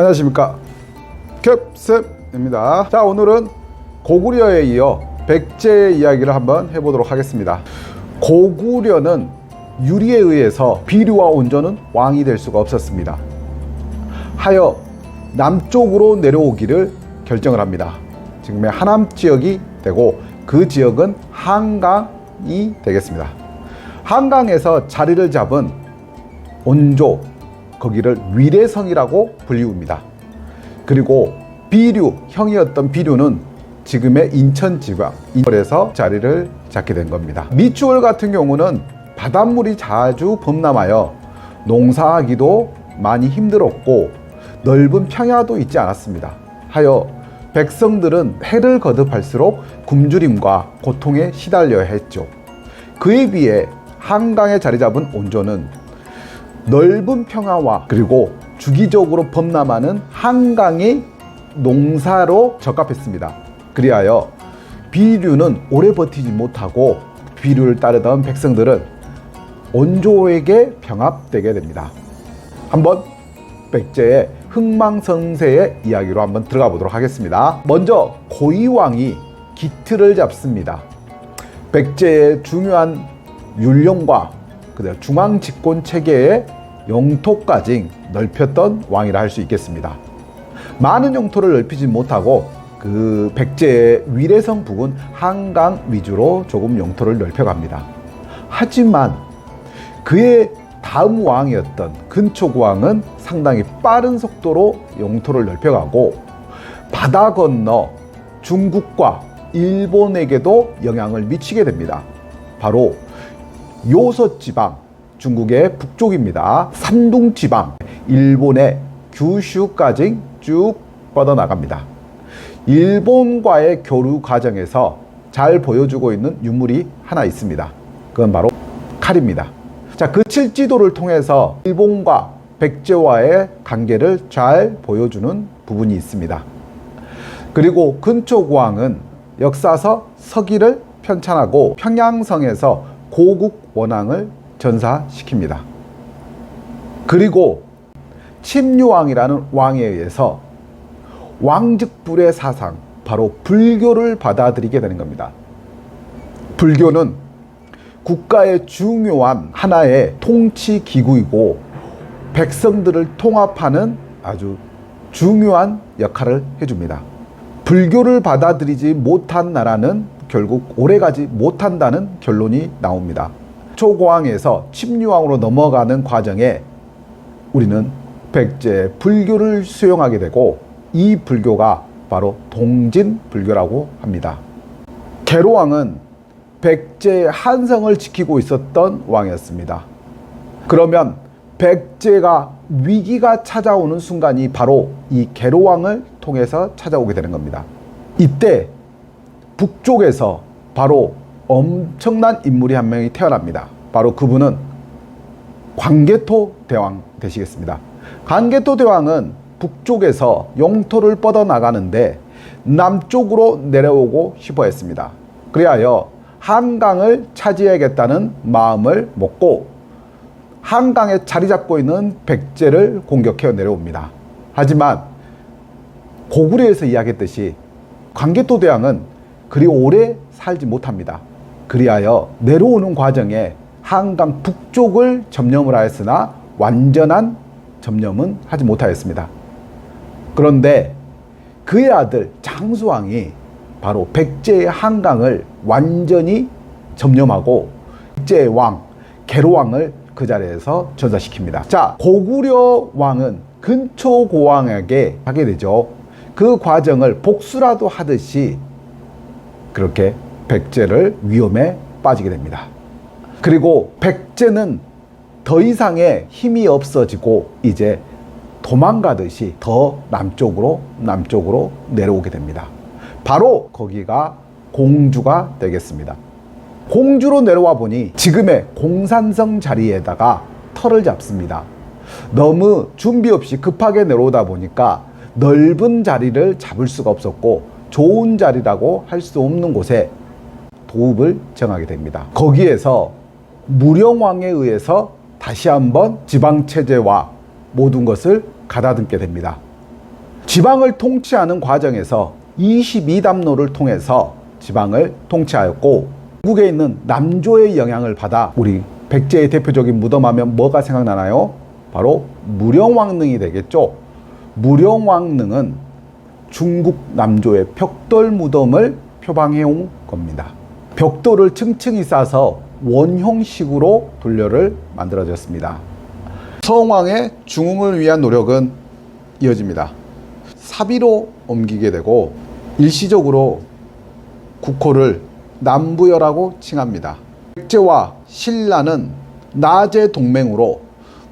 안녕하십니까. 캡셉입니다. 자 오늘은 고구려에 이어 백제의 이야기를 한번 해보도록 하겠습니다. 고구려는 유리에 의해서 비류와 온전은 왕이 될 수가 없었습니다. 하여 남쪽으로 내려오기를 결정을 합니다. 지금의 하남 지역이 되고 그 지역은 한강이 되겠습니다. 한강에서 자리를 잡은 온조 거기를 위례성이라고 불리웁니다. 그리고 비류 형이었던 비류는 지금의 인천 지방 인천에서 자리를 잡게 된 겁니다. 미추홀 같은 경우는 바닷물이 자주 범람하여 농사하기도 많이 힘들었고 넓은 평야도 있지 않았습니다. 하여 백성들은 해를 거듭할수록 굶주림과 고통에 시달려야 했죠. 그에 비해 한강에 자리 잡은 온조는 넓은 평화와 그리고 주기적으로 범람하는 한강이 농사로 적합했습니다. 그리하여 비류는 오래 버티지 못하고 비류를 따르던 백성들은 온조에게 병합되게 됩니다. 한번 백제의 흥망성쇠의 이야기로 한번 들어가 보도록 하겠습니다. 먼저 고이왕이 기틀을 잡습니다. 백제의 중요한 율령과 그다음 중앙 집권 체계의 영토까지 넓혔던 왕이라 할 수 있겠습니다. 많은 영토를 넓히지 못하고 그 백제의 위례성 부근 한강 위주로 조금 영토를 넓혀갑니다. 하지만 그의 다음 왕이었던 근초고왕은 상당히 빠른 속도로 영토를 넓혀가고 바다 건너 중국과 일본에게도 영향을 미치게 됩니다. 바로 요서 지방, 중국의 북쪽입니다. 산둥 지방, 일본의 규슈까지 쭉 뻗어나갑니다. 일본과의 교류 과정에서 잘 보여주고 있는 유물이 하나 있습니다. 그건 바로 칼입니다. 자, 그 칠지도를 통해서 일본과 백제와의 관계를 잘 보여주는 부분이 있습니다. 그리고 근초고왕은 역사서 서기를 편찬하고 평양성에서 고국 원앙을 전사시킵니다. 그리고 침류왕이라는 왕에 의해서 왕즉불의 사상, 바로 불교를 받아들이게 되는 겁니다. 불교는 국가의 중요한 하나의 통치 기구이고 백성들을 통합하는 아주 중요한 역할을 해줍니다. 불교를 받아들이지 못한 나라는 결국 오래가지 못한다는 결론이 나옵니다. 초고왕에서 침류왕으로 넘어가는 과정에 우리는 백제 불교를 수용하게 되고 이 불교가 바로 동진 불교라고 합니다. 계로왕은 백제 한성을 지키고 있었던 왕이었습니다. 그러면 백제가 위기가 찾아오는 순간이 바로 이 계로왕을 통해서 찾아오게 되는 겁니다. 이때 북쪽에서 바로 엄청난 인물이 한 명이 태어납니다. 바로 그분은 광개토 대왕 되시겠습니다. 광개토 대왕은 북쪽에서 영토를 뻗어 나가는데 남쪽으로 내려오고 싶어 했습니다. 그리하여 한강을 차지해야겠다는 마음을 먹고 한강에 자리 잡고 있는 백제를 공격해 내려옵니다. 하지만 고구려에서 이야기했듯이 광개토 대왕은 그리 오래 살지 못합니다. 그리하여 내려오는 과정에 한강 북쪽을 점령을 하였으나 완전한 점령은 하지 못하였습니다. 그런데 그의 아들 장수왕이 바로 백제의 한강을 완전히 점령하고 백제의 왕 계로왕을 그 자리에서 전사시킵니다. 자, 고구려 왕은 근초 고왕에게 하게 되죠. 그 과정을 복수라도 하듯이 그렇게 백제를 위험에 빠지게 됩니다. 그리고 백제는 더 이상의 힘이 없어지고 이제 도망가듯이 더 남쪽으로 남쪽으로 내려오게 됩니다. 바로 거기가 공주가 되겠습니다. 공주로 내려와 보니 지금의 공산성 자리에다가 털을 잡습니다. 너무 준비 없이 급하게 내려오다 보니까 넓은 자리를 잡을 수가 없었고 좋은 자리라고 할 수 없는 곳에 도읍을 정하게 됩니다. 거기에서 무령왕에 의해서 다시 한번 지방 체제와 모든 것을 가다듬게 됩니다. 지방을 통치하는 과정에서 22담로를 통해서 지방을 통치하였고 중국에 있는 남조의 영향을 받아 우리 백제의 대표적인 무덤하면 뭐가 생각나나요? 바로 무령왕릉이 되겠죠. 무령왕릉은 중국 남조의 벽돌 무덤을 표방해 온 겁니다. 벽돌을 층층이 싸서 원형식으로 돌려를 만들어졌습니다. 성왕의 중흥을 위한 노력은 이어집니다. 사비로 옮기게 되고 일시적으로 국호를 남부여라고 칭합니다. 백제와 신라는 낮의 동맹으로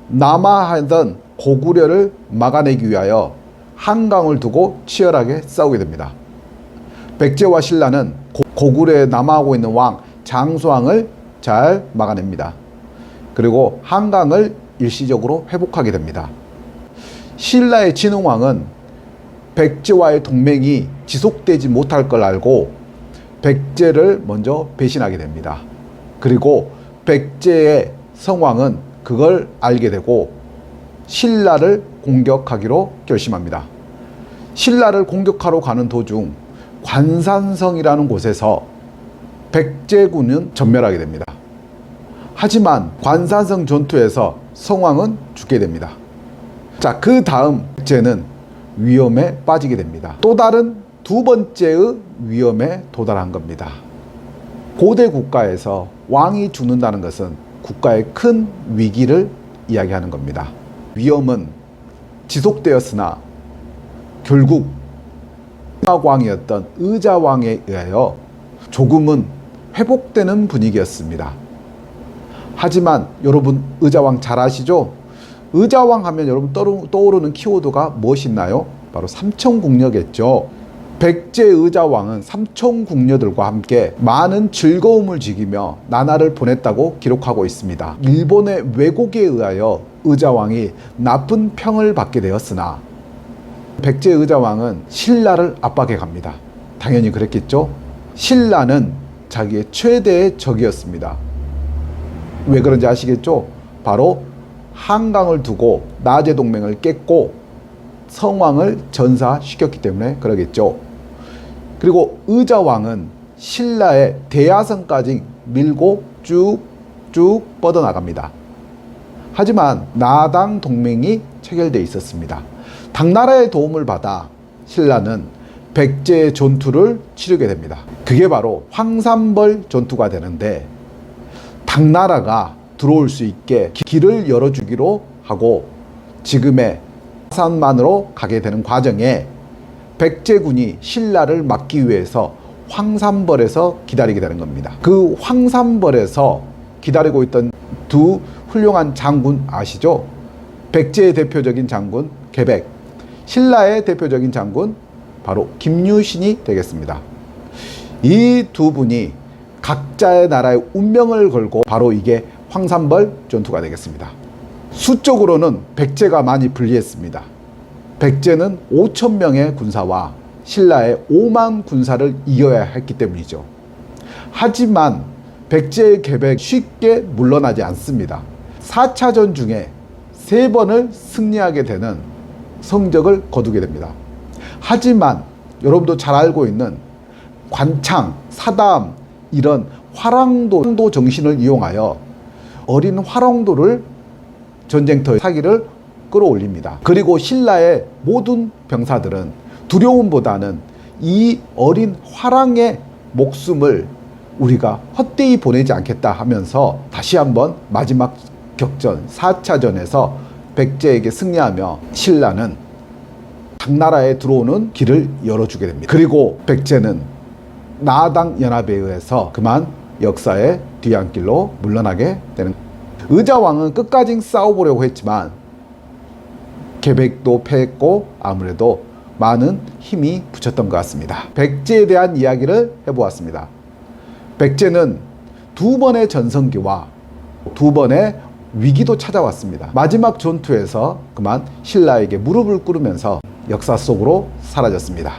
남하하던 고구려를 막아내기 위하여 한강을 두고 치열하게 싸우게 됩니다. 백제와 신라는 고- 고구려에 남하하고 있는 왕 장수왕을 잘 막아냅니다. 그리고 한강을 일시적으로 회복하게 됩니다. 신라의 진흥왕은 백제와의 동맹이 지속되지 못할 걸 알고 백제를 먼저 배신하게 됩니다. 그리고 백제의 성왕은 그걸 알게 되고 신라를 공격하기로 결심합니다. 신라를 공격하러 가는 도중 관산성이라는 곳에서 백제군은 전멸하게 됩니다. 하지만 관산성 전투에서 성왕은 죽게 됩니다. 자, 그 다음 백제는 위험에 빠지게 됩니다. 또 다른 두 번째의 위험에 도달한 겁니다. 고대 국가에서 왕이 죽는다는 것은 국가의 큰 위기를 이야기하는 겁니다. 위험은 지속되었으나 결국 왕이었던 의자왕에 의하여 조금은 회복되는 분위기였습니다. 하지만 여러분 의자왕 잘 아시죠? 의자왕 하면 여러분 떠오르- 떠오르는 키워드가 무엇이나요? 바로 삼천궁녀겠죠. 백제 의자왕은 삼천궁녀들과 함께 많은 즐거움을 즐기며 나날을 보냈다고 기록하고 있습니다. 일본의 왜곡에 의하여 의자왕이 나쁜 평을 받게 되었으나 백제 의자왕은 신라를 압박해 갑니다. 당연히 그랬겠죠. 신라는 자기의 최대의 적이었습니다. 왜 그런지 아시겠죠? 바로 한강을 두고 나제 동맹을 깼고 성왕을 전사시켰기 때문에 그러겠죠. 그리고 의자왕은 신라의 대야성까지 밀고 쭉쭉 뻗어나갑니다. 하지만 나당 동맹이 체결돼 있었습니다. 당나라의 도움을 받아 신라는 백제의 전투를 치르게 됩니다. 그게 바로 황산벌 전투가 되는데 당나라가 들어올 수 있게 기- 길을 열어주기로 하고 지금의 산만으로 가게 되는 과정에 백제군이 신라를 막기 위해서 황산벌에서 기다리게 되는 겁니다. 그 황산벌에서 기다리고 있던 두 훌륭한 장군 아시죠? 백제의 대표적인 장군 개백, 신라의 대표적인 장군 바로 김유신이 되겠습니다. 이 두 분이 각자의 나라의 운명을 걸고 바로 이게 황산벌 전투가 되겠습니다. 수적으로는 백제가 많이 불리했습니다. 백제는 5천 명의 군사와 신라의 5만 군사를 이겨야 했기 때문이죠. 하지만 백제의 계백 쉽게 물러나지 않습니다. 4차전 중에 세 번을 승리하게 되는 성적을 거두게 됩니다. 하지만 여러분도 잘 알고 있는 관창, 사담 이런 화랑도 정신을 이용하여 어린 화랑도를 전쟁터의 사기를 끌어올립니다. 그리고 신라의 모든 병사들은 두려움보다는 이 어린 화랑의 목숨을 우리가 헛되이 보내지 않겠다 하면서 다시 한번 마지막 격전 4차전에서 백제에게 승리하며 신라는 당나라에 들어오는 길을 열어주게 됩니다. 그리고 백제는 나당 연합에 의해서 그만 역사의 뒤안길로 물러나게 되는 의자왕은 끝까지 싸워보려고 했지만 계백도 패했고 아무래도 많은 힘이 붙였던 것 같습니다. 백제에 대한 이야기를 해보았습니다. 백제는 두 번의 전성기와 두 번의 위기도 찾아왔습니다. 마지막 전투에서 그만 신라에게 무릎을 꿇으면서 역사 속으로 사라졌습니다.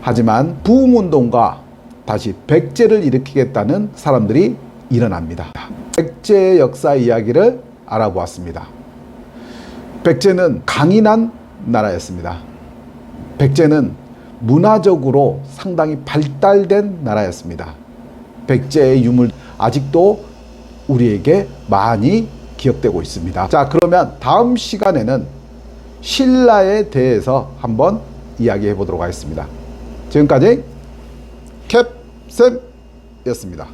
하지만 부흥운동과 다시 백제를 일으키겠다는 사람들이 일어납니다. 백제의 역사 이야기를 알아보았습니다. 백제는 강인한 나라였습니다. 백제는 문화적으로 상당히 발달된 나라였습니다. 백제의 유물 아직도 우리에게 많이 기억되고 있습니다. 자, 그러면 다음 시간에는 신라에 대해서 한번 이야기해 보도록 하겠습니다. 지금까지 캡쌤이었습니다.